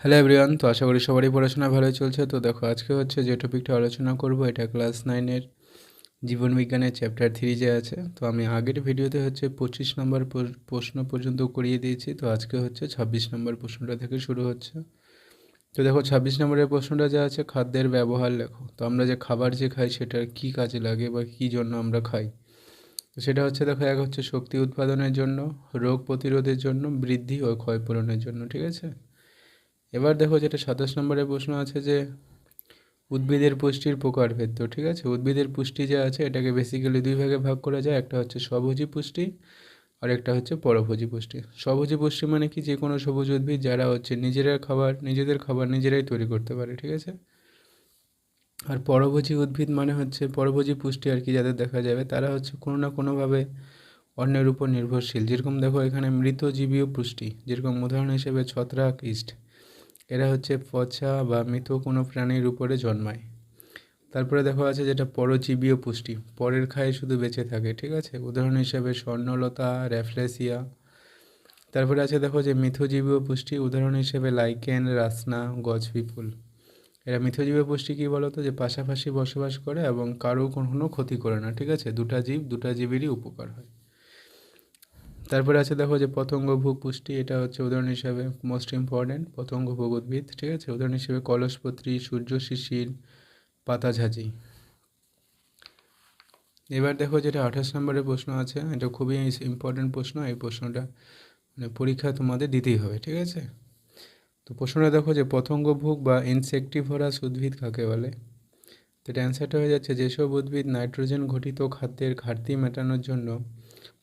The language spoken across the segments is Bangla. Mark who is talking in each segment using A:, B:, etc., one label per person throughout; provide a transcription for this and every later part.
A: হ্যালো এভরিওয়ান তো আশা করি সবারই পড়াশোনা ভালোই চলছে। তো দেখো, আজকে হচ্ছে যে টপিকটা আলোচনা করব, এটা ক্লাস নাইনের জীবন বিজ্ঞানের চ্যাপ্টার থ্রি যে আছে। তো আমি আগের ভিডিওতে হচ্ছে পঁচিশ নম্বর প্রশ্ন পর্যন্ত করিয়ে দিয়েছি। তো আজকে হচ্ছে ছাব্বিশ নম্বর প্রশ্নটা থেকে শুরু হচ্ছে। তো দেখো, ছাব্বিশ নম্বরের প্রশ্নটা যা আছে, খাদ্যের ব্যবহার লেখো। তো আমরা যে খাবার যে খাই, সেটার কী কাজে লাগে বা কী জন্য আমরা খাই? তো সেটা হচ্ছে দেখো, এক হচ্ছে শক্তি উৎপাদনের জন্য, রোগ প্রতিরোধের জন্য, বৃদ্ধি ও ক্ষয়পূরণের জন্য, ঠিক আছে? এবার দেখো যেটা সাতাশ নম্বরের প্রশ্ন আছে যে উদ্ভিদের পুষ্টির প্রকারভেদ, তো ঠিক আছে? উদ্ভিদের পুষ্টি যে আছে, এটাকে বেসিক্যালি দুই ভাগে ভাগ করা যায়। একটা হচ্ছে স্বভোজী পুষ্টি আর একটা হচ্ছে পরভোজী পুষ্টি। স্বভোজী পুষ্টি মানে কি? যে কোনো সবুজ উদ্ভিদ যারা হচ্ছে নিজেরা খাবার, নিজেদের খাবার নিজেরাই তৈরি করতে পারে, ঠিক আছে? আর পরভোজী উদ্ভিদ মানে হচ্ছে পরভোজী পুষ্টি আর কি যাদের দেখা যাবে, তারা হচ্ছে কোনো না কোনোভাবে অন্যের উপর নির্ভরশীল। যেরকম দেখো এখানে মৃতজীবীয় পুষ্টি, যেরকম উদাহরণ হিসেবে ছত্রাক ইস্ট। এরা হচ্ছে পচা বা মৃত কোনো প্রাণীর উপরে জন্মায়। তারপরে দেখো আছে যেটা পরজীবীয় পুষ্টি। পরের খায়ে শুধু বেঁচে থাকে, ঠিক আছে? উদাহরণ হিসেবে স্বর্ণলতা, র্যাফলেসিয়া। তারপরে আছে দেখো যে মিথজীবীয় পুষ্টি, উদাহরণ হিসেবে লাইকেন, রাসনা গজ বিপুল এরা মিথজীবীয় পুষ্টি কী বলতো? যে পাশাপাশি বসবাস করে এবং কারও কোনো ক্ষতি করে না, ঠিক আছে? দুটা জীব দুটা জীবেরই উপকার হয়। তারপরে আছে দেখো যে পতঙ্গভোগ পুষ্টি, এটা হচ্ছে উদাহরণ হিসাবে মোস্ট ইম্পর্ট্যান্ট পতঙ্গভোগ উদ্ভিদ, ঠিক আছে? উদাহরণ হিসেবে কলসপত্রী, সূর্য শিশির পাতাঝাজি এবার দেখো যেটা আঠাশ নম্বরের প্রশ্ন আছে, এটা খুবই ইম্পর্ট্যান্ট প্রশ্ন, এই প্রশ্নটা মানে পরীক্ষা তোমাদের দিতেই হবে, ঠিক আছে? তো প্রশ্নটা দেখো যে পতঙ্গভোগ বা ইনসেকটিভরাস উদ্ভিদ কাকে বলে? তো এটা অ্যান্সারটা হয়ে যাচ্ছে, যেসব উদ্ভিদ নাইট্রোজেন ঘটিত খাদ্যের ঘাটতি মেটানোর জন্য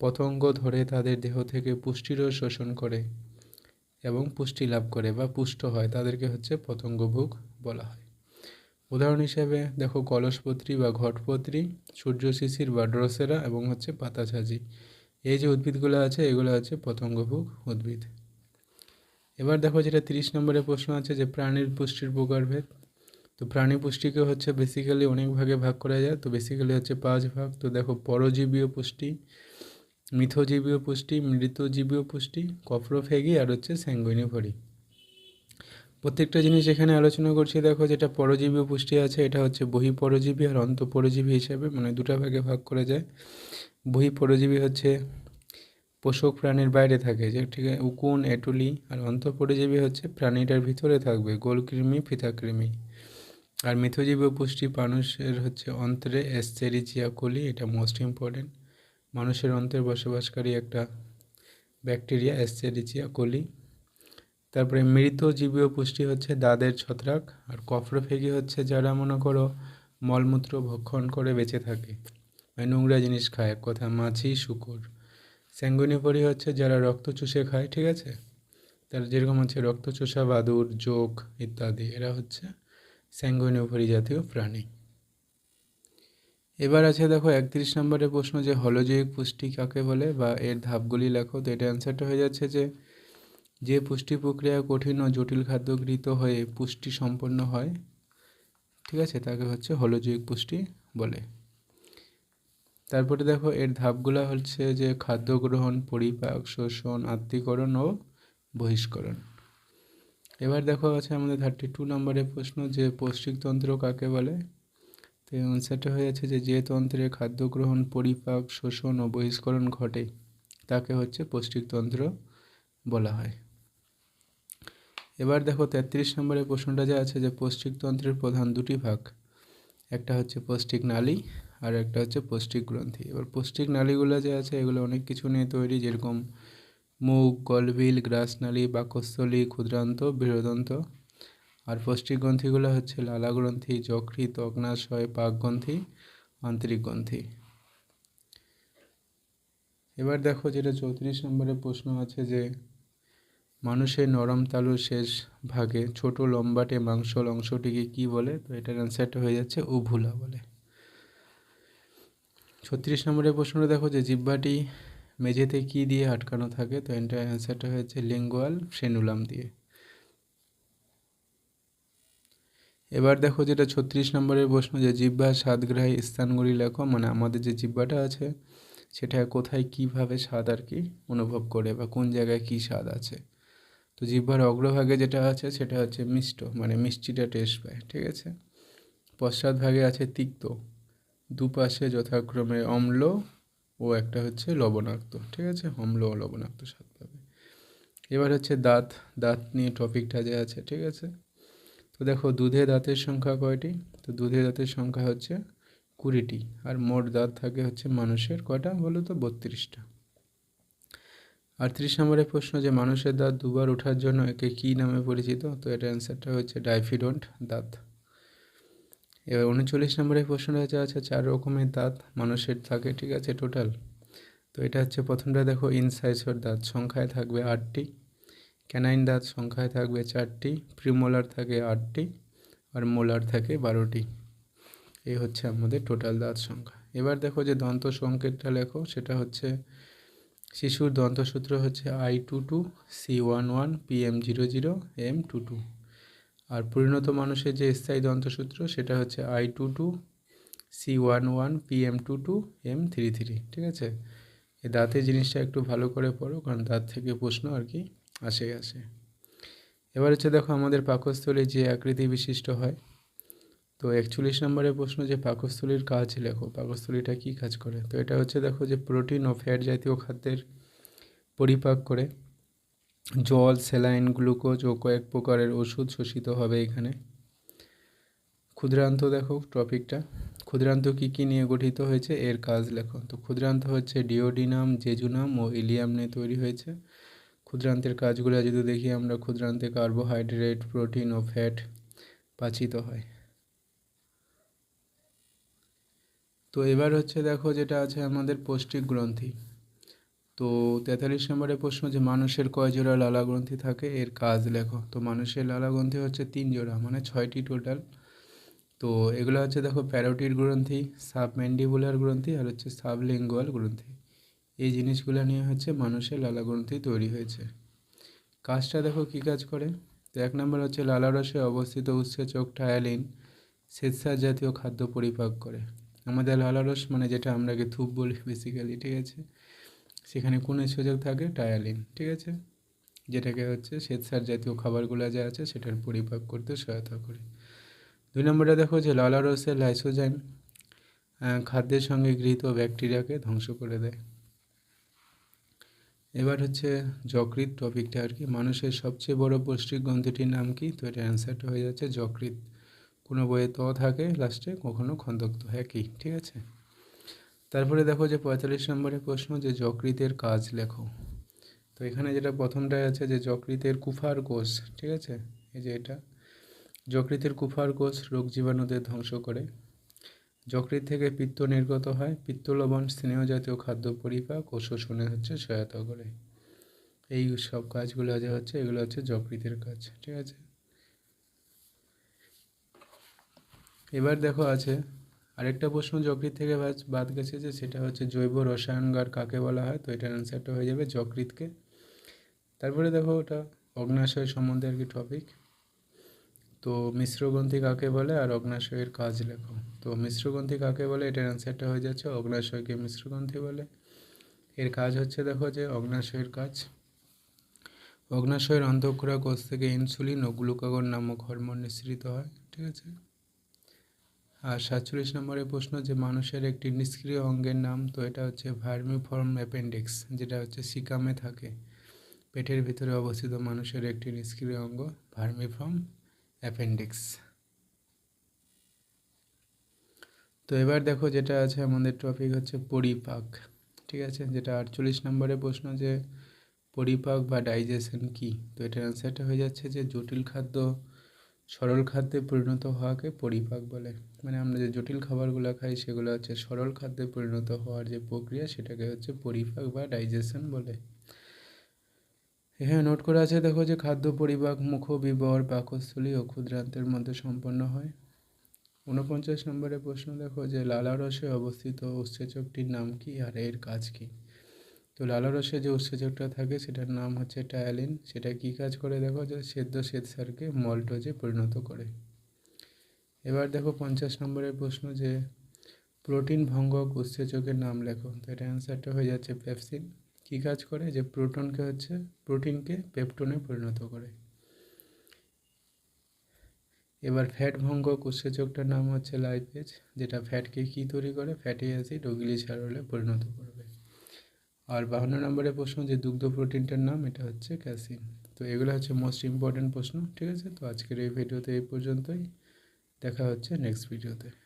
A: পতঙ্গ ধরে তাদের দেহ থেকে পুষ্টিরস শোষণ করে এবং পুষ্টি লাভ করে বা পুষ্ট হয়। তাদেরকে হচ্ছে পতঙ্গভোগ বলা হয়। উদাহরণ হিসেবে দেখো, কলসপত্রী বা ঘটপত্রী সূর্য শিশির বা ড্রসেরা এবং হচ্ছে পাতাছাজি এই যে উদ্ভিদগুলো আছে, এগুলো হচ্ছে পতঙ্গভোগ উদ্ভিদ। এবার দেখো, যেটা তিরিশ নম্বরের প্রশ্ন আছে যে প্রাণীর পুষ্টির প্রকারভেদ। তো প্রাণী পুষ্টিকে হচ্ছে বেসিক্যালি অনেক ভাগে ভাগ করা যায়। তো বেসিক্যালি হচ্ছে পাঁচ ভাগ। তো দেখো, পরজীবীয় পুষ্টি মিথজীবীয় পুষ্টি, মৃতজীবীয় পুষ্টি কপ্রোফেগি আর হচ্ছে স্যাঙ্গুইনিভরি প্রত্যেকটা জিনিস এখানে আলোচনা করছি, দেখো যেটা পরজীবীয় পুষ্টি আছে, এটা হচ্ছে বহি পরজীবী আর অন্ত পরজীবী হিসেবে মানে দুটা ভাগে ভাগ করা যায়। বহি পরজীবী হচ্ছে পোষক প্রাণীর বাইরে থাকে, যে ঠিক আছে, উকুন, এটুলি আর অন্ত পরজীবী হচ্ছে প্রাণীটার ভিতরে থাকবে, গোলকৃমি, ফিতাকৃমি। আর মিথজীবীয় পুষ্টি মানুষের হচ্ছে অন্ত্রে, এসচেরিচিয়া, কোলি, এটা মোস্ট ইম্পর্টেন্ট মানুষের অন্ত্রে বসবাসকারী একটা ব্যাকটেরিয়া এসচেরিচিয়া কোলি তারপরে মৃত জীবীয় পুষ্টি হচ্ছে দাদের ছত্রাক, আর কফ্রোফেগি হচ্ছে যারা মনে করো মলমূত্র ভক্ষণ করে বেঁচে থাকে। মানে নোংরা জিনিস খায়, এক কথা মাছি, শুকর। স্যাঙ্গুনিপরি হচ্ছে যারা রক্ত চুষে খায়, ঠিক আছে? তার যেরকম হচ্ছে রক্ত চুষা, বাদুর যোগ ইত্যাদি, এরা হচ্ছে স্যাঙ্গুনিপরি জাতীয় প্রাণী। এবার আছে দেখো একত্রিশ নম্বরের প্রশ্ন যে হলজৈবিক পুষ্টি কাকে বলে বা এর ধাপগুলি লেখো। তো এটা অ্যান্সারটা হয়ে যাচ্ছে যে যে পুষ্টি প্রক্রিয়া কঠিন ও জটিল খাদ্য গৃহীত হয়ে পুষ্টি সম্পন্ন হয়, ঠিক আছে, তাকে হচ্ছে হলজৈবিক পুষ্টি বলে। তারপরে দেখো এর ধাপগুলো হচ্ছে যে খাদ্য গ্রহণ, পরিপাক, শোষণ আত্মীকরণ ও বহিষ্করণ। এবার দেখো আছে আমাদের থার্টি টু নম্বরের প্রশ্ন যে পৌষ্টিকতন্ত্র কাকে বলে? তো এই হয়ে যাচ্ছে যে যে তন্ত্রে খাদ্য গ্রহণ পরিপাক, শোষণ ও বহিষ্করণ ঘটে, তাকে হচ্ছে পৌষ্টিকতন্ত্র বলা হয়। এবার দেখো তেত্রিশ নম্বরের প্রশ্নটা যা আছে যে পৌষ্টিকতন্ত্রের প্রধান দুটি ভাগ, একটা হচ্ছে পৌষ্টিক নালী আর একটা হচ্ছে পৌষ্টিক গ্রন্থি। এবার পৌষ্টিক নালীগুলো যে আছে এগুলো অনেক কিছু নিয়ে তৈরি, যেরকম মুখ গলবিল গ্রাসনালী বাকস্থলী, ক্ষুদ্রান্ত, বৃহদন্ত আর গ্রন্থিগুলো হচ্ছে লালা গ্রন্থি, যকৃৎ, অগ্নাশয়, পাক গ্রন্থি, আন্তরিক গ্রন্থি। এবার দেখো যেটা চৌত্রিশ নম্বরের প্রশ্ন আছে যে, মানুষের নরম তালুর শেষ ভাগে ছোট লম্বাটে মাংসল অংশটিকে কি বলে? তো এটার অ্যান্সারটা হয়ে যাচ্ছে উভুলা বলে। ছত্রিশ নম্বরের প্রশ্নটা দেখো যে জিব্বাটি মেঝেতে কি দিয়ে আটকানো থাকে? তো এটার অ্যান্সারটা হয়েছে লিঙ্গুয়াল ফ্রেনুলাম দিয়ে। এবার দেখো যেটা ছত্রিশ নম্বরের প্রশ্ন যে জিব্বা স্বাদগ্রাহী স্থানগুলি লেখো মানে আমাদের যে জিব্বাটা আছে, সেটা কোথায়, কীভাবে স্বাদ আর কি অনুভব করে বা কোন জায়গায় কী স্বাদ আছে। তো জিহ্বার অগ্রভাগে যেটা আছে, সেটা হচ্ছে মিষ্ট মানে মিষ্টিটা টেস্ট পায়, ঠিক আছে? পশ্চাৎ ভাগে আছে তিক্ত, দুপাশে যথাক্রমে অম্ল ও একটা হচ্ছে লবণাক্ত, ঠিক আছে? অম্ল ও লবণাক্ত স্বাদ পাবে। এবার হচ্ছে দাঁত দাঁত নিয়ে টপিকটা যে আছে, ঠিক আছে? তো দেখো দুধে দাঁতের সংখ্যা কয়টি? তো দুধে দাঁতের সংখ্যা হচ্ছে কুড়িটি। আর মোট দাঁত থাকে হচ্ছে মানুষের কয়টা? বলো তো, বত্রিশটা। আটত্রিশ নম্বরের প্রশ্ন যে মানুষের দাঁত দুবার ওঠার জন্য একে কী নামে পরিচিত? তো এটার অ্যান্সারটা হচ্ছে ডাইফিডন্ট দাঁত। এবার উনচল্লিশ নম্বরের প্রশ্নটা হচ্ছে আচ্ছা চার রকমের দাঁত মানুষের থাকে, ঠিক আছে টোটাল তো এটা হচ্ছে প্রথমটা দেখো ইনসাইসর দাঁত। সংখ্যায় থাকবে আটটি। ক্যানাইন দাঁত সংখ্যায় থাকবে চারটি, প্রিমোলার থাকে আটটি আর মোলার থাকে বারোটি। এই হচ্ছে আমাদের টোটাল দাঁত সংখ্যা। এবার দেখো যে দন্ত সংকেতটা লেখো, সেটা হচ্ছে শিশুর দন্তসূত্র হচ্ছে I two two C one one P M zero zero M two two. আর পরিণত মানুষের যে স্থায়ী দন্তসূত্র, সেটা হচ্ছে I two two C one one P M two two M three three. ঠিক আছে? এই দাঁতের জিনিসটা একটু ভালো করে পড়ো, কারণ দাঁত থেকে প্রশ্ন আর কি আসে আসে এবার হচ্ছে দেখো আমাদের পাকস্থলী যে আকৃতি বিশিষ্ট হয়, তো একচল্লিশ নম্বরের প্রশ্ন যে পাকস্থলীর কাজ লেখো, পাকস্থলীটা কী কাজ করে? তো এটা হচ্ছে দেখো যে প্রোটিন ও ফ্যাট জাতীয় খাদ্যের পরিপাক করে। জল স্যালাইন গ্লুকোজ ও কয়েক প্রকারের ওষুধ শোষিত হবে এখানে। ক্ষুদ্রান্ত দেখো টপিকটা ক্ষুদ্রান্ত কী কী নিয়ে গঠিত হয়েছে? এর কাজ লেখো। তো ক্ষুদ্রান্ত হচ্ছে ডিওডিনাম জেজুনাম ও ইলিয়াম নিয়ে তৈরি হয়েছে। ক্ষুদ্রান্তের কাজগুলো যদি দেখি আমরা, ক্ষুদ্রান্তে কার্বোহাইড্রেট প্রোটিন ও ফ্যাট পাচিত হয়। তো এবার হচ্ছে দেখো যেটা আছে আমাদের পৌষ্টিক গ্রন্থি। তো তেতাল্লিশ নম্বরের প্রশ্ন যে মানুষের কয় জোড়া লালা গ্রন্থি থাকে? এর কাজ লেখো। তো মানুষের লালা গ্রন্থি হচ্ছে তিন জোড়া মানে ছয়টি টোটাল তো এগুলো হচ্ছে দেখো প্যারোটির গ্রন্থি সাবমেন্ডিবুলার গ্রন্থি আর হচ্ছে সাবলিঙ্গুয়াল গ্রন্থি। এই জিনিসগুলো নিয়ে হচ্ছে মানুষের লালা গ্রন্থি তৈরি হয়েছে। কাজটা দেখো কী কাজ করে? তো এক নম্বর হচ্ছে লালারসে অবস্থিত উৎসেচক টায়ালিন শ্বেতসার জাতীয় খাদ্য পরিপাক করে। আমাদের লালারস মানে যেটা আমরাকে থুপ বলি বেসিক্যালি ঠিক আছে? সেখানে কোন সুযোগ থাকে টায়ালিন ঠিক আছে? যেটাকে হচ্ছে শ্বেতসার জাতীয় খাবারগুলো যা আছে সেটার পরিপাক করতে সহায়তা করে। দুই নম্বরে দেখো যে লালারসের লাইসোজাইম খাদ্যের সঙ্গে গৃহীত ব্যাকটেরিয়াকে ধ্বংস করে দেয়। এবার হচ্ছে যকৃত টপিকটা আর কি। মানুষের সবচেয়ে বড় পৌষ্টিক গ্রন্থিটির নাম কি? তো এটা অ্যান্সারটা হয়ে যাচ্ছে যকৃত কোনো বইয়ে ত থাকে লাস্টে কখনো খন্দক খন্দক্ত একই ঠিক আছে? তারপরে দেখো যে পঁয়তাল্লিশ নম্বরের প্রশ্ন যে যকৃতের কাজ লেখো। তো এখানে যেটা প্রথমটায় আছে যে যকৃতের কুফার কোষ, ঠিক আছে? এই যে এটা। যকৃতের কুফার কোষ রোগ জীবাণুদের ধ্বংস করে। যকৃত থেকে পিত্ত নির্গত হয়। পিত্ত লবণ স্নেহ জাতীয় খাদ্য পরিপাক ও শোষণে হচ্ছে সহায়তা করে। এই সব কাজগুলো যে হচ্ছে, এগুলো হচ্ছে যকৃতের কাজ, ঠিক আছে? এবার দেখো আছে, আরেকটা প্রশ্ন যকৃত থেকে বাদ গেছে যে সেটা হচ্ছে জৈব রসায়নগার কাকে বলা হয়? তো এটার অ্যান্সারটা হয়ে যাবে যকৃতকে তারপরে দেখো ওটা অগ্নাশয় সম্বন্ধে আর কি টপিক তো মিশ্রগ্রন্থি কাকে বলে আর অগ্নাশয়ের কাজ লেখো? তো মিশ্রগ্রন্থি কাকে বলে? এটার অ্যান্সারটা হয়ে যাচ্ছে অগ্নাশয়কে মিশ্রগ্রন্থি বলে। এর কাজ হচ্ছে দেখো যে অগ্নাশয়ের কাজ। অগ্নাশয়ের অন্তঃক্ষরা কোষ থেকে ইনসুলিন ও গ্লুকাগন নামক হরমোন নিঃসৃত হয়, ঠিক আছে? আর সাতচল্লিশ নম্বরের প্রশ্ন যে মানুষের একটি নিষ্ক্রিয় অঙ্গের নাম, তো এটা হচ্ছে ভার্মিফর্ম অ্যাপেন্ডিক্স, যেটা হচ্ছে সিকামে থাকে। পেটের ভিতরে অবস্থিত মানুষের একটি নিষ্ক্রিয় অঙ্গ, ভার্মিফর্ম। অ্যাপেন্ডিক্স। তো এবার দেখো যেটা আছে, আমাদের টপিক হচ্ছে পরিপাক, ঠিক আছে? যেটা আটচল্লিশ নম্বরের প্রশ্ন যে, পরিপাক বা ডাইজেশন কি? তো এটার অ্যান্সারটা হয়ে যাচ্ছে যে, জটিল খাদ্য সরল খাদ্যে পরিণত হওয়াকে পরিপাক বলে। মানে আমরা যে জটিল খাবারগুলো খাই, সেগুলো হচ্ছে সরল খাদ্যে পরিণত হওয়ার যে প্রক্রিয়া, সেটাকে হচ্ছে পরিপাক বা ডাইজেশন বলে। এখানে নোট করা আছে, দেখো যে খাদ্য পরিপাক, মুখ বিবর, পাকস্থলী ও ক্ষুদ্রান্তের মধ্যে সম্পন্ন হয়। ঊনপঞ্চাশ নম্বরের প্রশ্ন, দেখো যে লালারসে অবস্থিত উৎসেচকটির নাম কি আর এর কাজ কী? তো লালারসে যে উৎসেচকটা থাকে, সেটার নাম হচ্ছে টায়ালিন। সেটা কি কাজ করে? দেখো যে সেদ্ধ শ্বেতসারকে মল্টোজে পরিণত করে। এবার দেখো পঞ্চাশ নম্বরের প্রশ্ন যে, প্রোটিন ভঙ্গক উৎসেচকের নাম লেখো। তো এটা অ্যান্সারটা হয়ে যাচ্ছে পেপসিন কী কাজ করে? যে প্রোটনকে হচ্ছে প্রোটিনকে পেপটনে পরিণত করে। এবার ফ্যাট ভঙ্গ উৎসেচকটার নাম হচ্ছে লাইপেজ যেটা ফ্যাটকে কী তৈরি করে? ফ্যাটি অ্যাসিড ও গ্লিসারলে পরিণত করবে। আর বাহান্ন নম্বরের প্রশ্ন, যে দুগ্ধ প্রোটিনটার নাম, এটা হচ্ছে ক্যাসিন। তো এগুলো হচ্ছে মোস্ট ইম্পর্ট্যান্ট প্রশ্ন, ঠিক আছে? তো আজকের এই ভিডিওতে এই পর্যন্তই। দেখা হচ্ছে নেক্সট ভিডিওতে